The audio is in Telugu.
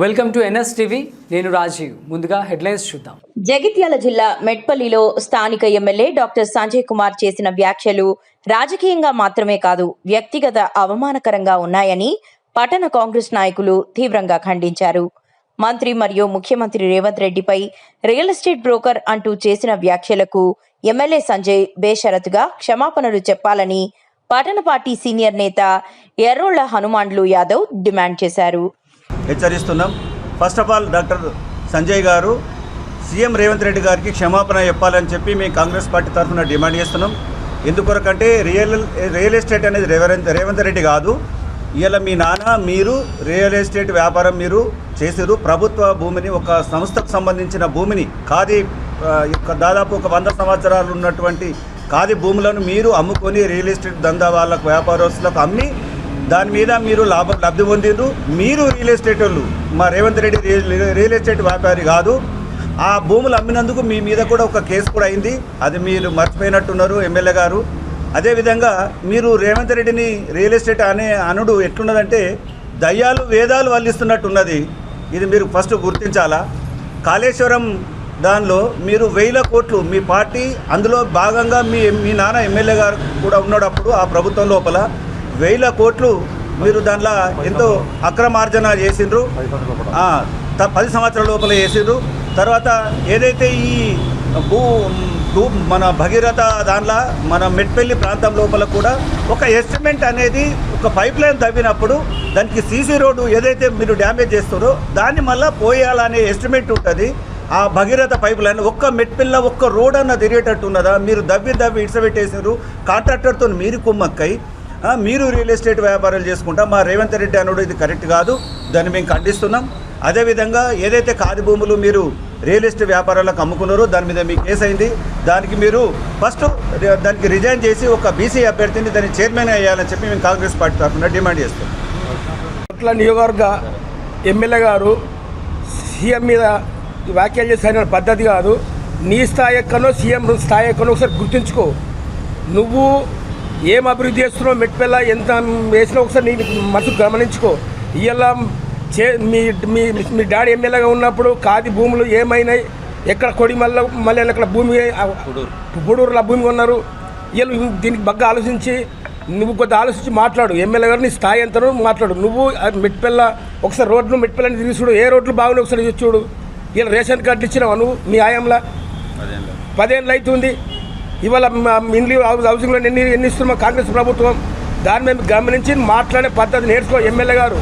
Welcome to NS TV. నేను రాజీవ్. ముందుగా హెడ్లైన్స్ చూద్దాం. జగిత్యాల జిల్లా మెట్పల్లిలో స్థానిక ఎమ్మెల్యే డాక్టర్ సంజయ్ కుమార్ చేసిన వ్యాఖ్యలు రాజకీయంగా మాత్రమే కాదు వ్యక్తిగత అవమానకరంగా ఉన్నాయని పట్టణ కాంగ్రెస్ నాయకులు తీవ్రంగా ఖండించారు. మంత్రి మరియు ముఖ్యమంత్రి రేవంత్ రెడ్డిపై రియల్ ఎస్టేట్ బ్రోకర్ అంటూ చేసిన వ్యాఖ్యలకు ఎమ్మెల్యే సంజయ్ బేషరతుగా క్షమాపణలు చెప్పాలని పట్టణ పార్టీ సీనియర్ నేత ఎర్రోళ్ళ హనుమాన్లు యాదవ్ డిమాండ్ చేశారు. హెచ్చరిస్తున్నాం. First of all doctor Sanjay garu CM Revanth Reddy గారికి క్షమాపణ చెప్పాలని చెప్పి మేము కాంగ్రెస్ పార్టీ తరఫున డిమాండ్ చేస్తున్నాం. ఎందుకొరకంటే రియల్ రియల్ ఎస్టేట్ అనేది రేవంత్ రేవంత్ రెడ్డి కాదు. ఇవాళ మీ నాన్న మీరు రియల్ ఎస్టేట్ వ్యాపారం మీరు చేసారు ప్రభుత్వ భూమిని ఒక సంస్థకు సంబంధించిన భూమిని ఖాదీ యొక్క దాదాపు ఒక వంద సంవత్సరాలు ఉన్నటువంటి ఖాదీ భూములను మీరు అమ్ముకొని రియల్ ఎస్టేట్ దందా వాళ్ళకు వ్యాపారస్తులకు అమ్మి దాని మీద మీరు లాభం లబ్ధి పొందిండ్రు. మీరు రియల్ ఎస్టేట్ వాళ్ళు. మా Revanth Reddy real real estate వ్యాపారి కాదు. ఆ భూములు అమ్మినందుకు మీ మీద కూడా ఒక కేసు కూడా అయింది. అది మీరు మర్చిపోయినట్టున్నారు ఎమ్మెల్యే గారు. అదేవిధంగా మీరు రేవంత్ రెడ్డిని రియల్ ఎస్టేట్ అనే అనుడు ఎట్లున్నదంటే దయ్యాలు వేదాలు వల్లిస్తున్నట్టున్నది. ఇది మీరు ఫస్ట్ గుర్తించాలా? కాళేశ్వరం దానిలో మీరు వేల కోట్లు మీ పార్టీ అందులో భాగంగా మీ మీ నాన్న ఎమ్మెల్యే గారు కూడా ఉన్నాడు అప్పుడు ఆ ప్రభుత్వం లోపల వేల కోట్లు మీరు దాంట్లో ఎంతో అక్రమార్జన చేసిండ్రు. త- పది సంవత్సరాల లోపల చేసిండ్రు. తర్వాత ఏదైతే ఈ భూ భూ మన భగీరథ దాంట్లో మన మెట్పల్లి ప్రాంతం లోపల కూడా ఒక ఎస్టిమేట్ అనేది ఒక పైప్ లైన్ తవ్వినప్పుడు దానికి సీసీ రోడ్డు ఏదైతే మీరు డ్యామేజ్ చేస్తారో దాన్ని మళ్ళీ పోయాలనే ఎస్టిమేట్ ఉంటుంది. ఆ భగీరథ పైప్ లైన్ ఒక్క మెట్పిల్ల ఒక్క రోడ్ అన్న తిరిగేటట్టు ఉన్నదా? మీరు దవ్వి దవ్వి ఇడిసబెట్టేశారు కాంట్రాక్టర్తో మీరు కుమ్మక్కై మీరు రియల్ ఎస్టేట్ వ్యాపారాలు చేసుకుంటా మా రేవంత్ రెడ్డి అనుడు ఇది కరెక్ట్ కాదు దాన్ని మేము ఖండిస్తున్నాం. అదేవిధంగా ఏదైతే ఖాళీ భూములు మీరు రియల్ ఎస్టేట్ వ్యాపారాలకు అమ్ముకున్నారో దాని మీద మీకు కేసు అయింది. దానికి మీరు ఫస్ట్ దానికి రిజైన్ చేసి ఒక బీసీ అభ్యర్థిని దాన్ని చైర్మన్ అయ్యాలని చెప్పి మేము కాంగ్రెస్ పార్టీ తరఫున డిమాండ్ చేస్తాం పట్ల నియోజకవర్గ ఎమ్మెల్యే గారు సీఎం మీద వ్యాఖ్యలు చేసిన పద్ధతి కాదు. నీ స్థాయి ఎక్కనో సీఎం స్థాయి ఎక్కనో ఒకసారి గుర్తుంచుకో. నువ్వు ఏం అభివృద్ధి చేస్తున్నావు? మెట్పెల్ల ఎంత వేసినా ఒకసారి నీ మనసు గమనించుకో. ఇవాళ చే మీ మీ మీ డాడీ ఎమ్మెల్యేగా ఉన్నప్పుడు కాది భూములు ఏమైనాయి? ఎక్కడ కొడి మళ్ళీ మళ్ళీ అక్కడ భూమి పుడూరులో భూమి కొన్నారు? వీళ్ళు దీనికి బాగా ఆలోచించి నువ్వు కొద్ది ఆలోచించి మాట్లాడు. ఎమ్మెల్యే గారు నీ స్థాయి ఎంతనో మాట్లాడు. నువ్వు మెట్పెల్ల ఒకసారి రోడ్లు మెట్పెల్లని తిరిగి చూడు. ఏ రోడ్లు బాగున్నాయి ఒకసారి చూడు. వీళ్ళు రేషన్ కార్డులు ఇచ్చినావా నువ్వు? మీ ఆయంలో పదేళ్ళు అవుతుంది ఇవాళ ఇండ్లీ ఇండ్లు హౌసింగ్లో ఎన్ని ఎన్ని ఇస్తున్నాం కాంగ్రెస్ ప్రభుత్వం దాన్ని మేము గమనించి మాట్లాడే పద్ధతి నేర్చుకో ఎమ్మెల్యే గారు.